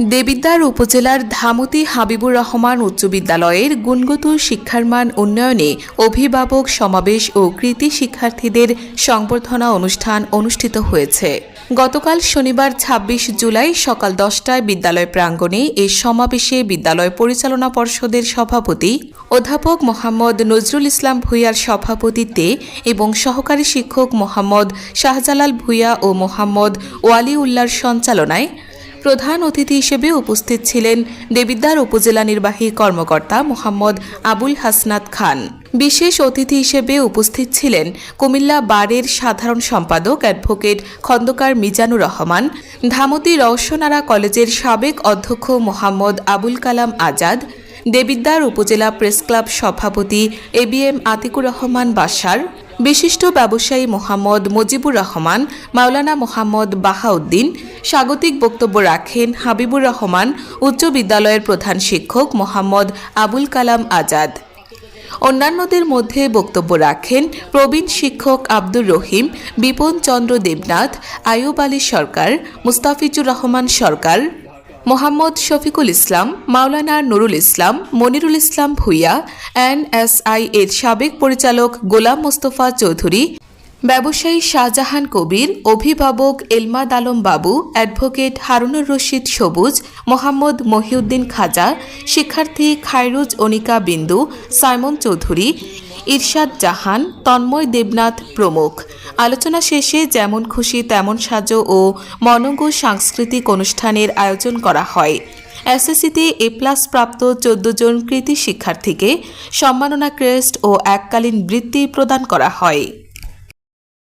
দেবিদ্বার উপজেলার ধামতি হাবিবুর রহমান উচ্চ বিদ্যালয়ের গুণগত শিক্ষার মান উন্নয়নে অভিভাবক সমাবেশ ও কৃতি শিক্ষার্থীদের সংবর্ধনা অনুষ্ঠান অনুষ্ঠিত হয়েছে। গতকাল শনিবার ২৬ জুলাই সকাল দশটায় বিদ্যালয় প্রাঙ্গণে এই সমাবেশে বিদ্যালয় পরিচালনা পর্ষদের সভাপতি অধ্যাপক মোহাম্মদ নজরুল ইসলাম ভূঁইয়ার সভাপতিত্বে এবং সহকারী শিক্ষক মোহাম্মদ শাহজালাল ভূঁইয়া ও মোহাম্মদ ওয়ালি উল্লার সঞ্চালনায় প্রধান অতিথি হিসেবে উপস্থিত ছিলেন দেবিদ্বার উপজেলা নির্বাহী কর্মকর্তা মোহাম্মদ আবুল হাসনাত খান। বিশেষ অতিথি হিসেবে উপস্থিত ছিলেন কুমিল্লা বারের সাধারণ সম্পাদক অ্যাডভোকেট খন্দকার মিজানুর রহমান, ধামতি রওশনারা কলেজের সাবেক অধ্যক্ষ মোহাম্মদ আবুল কালাম আজাদ, দেবিদ্বার উপজেলা প্রেস ক্লাব সভাপতি A B M Atikur Rahman Basar, বিশিষ্ট ব্যবসায়ী মোহাম্মদ মুজিবুর রহমান, মাওলানা মোহাম্মদ বাহাউদ্দিন স্বাগতিক বক্তব্য রাখেন হাবিবুর রহমান, উচ্চ বিদ্যালয়ের প্রধান শিক্ষক মোহাম্মদ আবুল কালাম আজাদ। অন্যান্যদের মধ্যে বক্তব্য রাখেন প্রবীণ শিক্ষক আব্দুর রহিম, বিপন চন্দ্র দেবনাথ আয়ুব আলী সরকার, মুস্তাফিজুর রহমান সরকার, মোহাম্মদ শফিকুল ইসলাম, মাওলানা নুরুল ইসলাম, মনিরুল ইসলাম ভূঁইয়া এনএসআই এর সাবেক পরিচালক গোলাম মোস্তফা চৌধুরী ব্যবসায়ী শাহজাহান কবির, অভিভাবক এলমাদ আলম বাবু, অ্যাডভোকেট হারুনুর রশিদ সবুজ, মোহাম্মদ মহিউদ্দিন খাজা, শিক্ষার্থী খায়রুজ অনিকা বিন্দু, সাইমন চৌধুরী, ইরশাদ জাহান, তন্ময় দেবনাথ প্রমুখ। আলোচনা শেষে যেমন খুশি তেমন সাজো ও মনঙ্গ সাংস্কৃতিক অনুষ্ঠানের আয়োজন করা হয়। এসএসসিতে এ প্লাস প্রাপ্ত চোদ্দ জন কৃতি শিক্ষার্থীকে সম্মাননা ক্রেস্ট ও এককালীন বৃত্তি প্রদান করা হয়।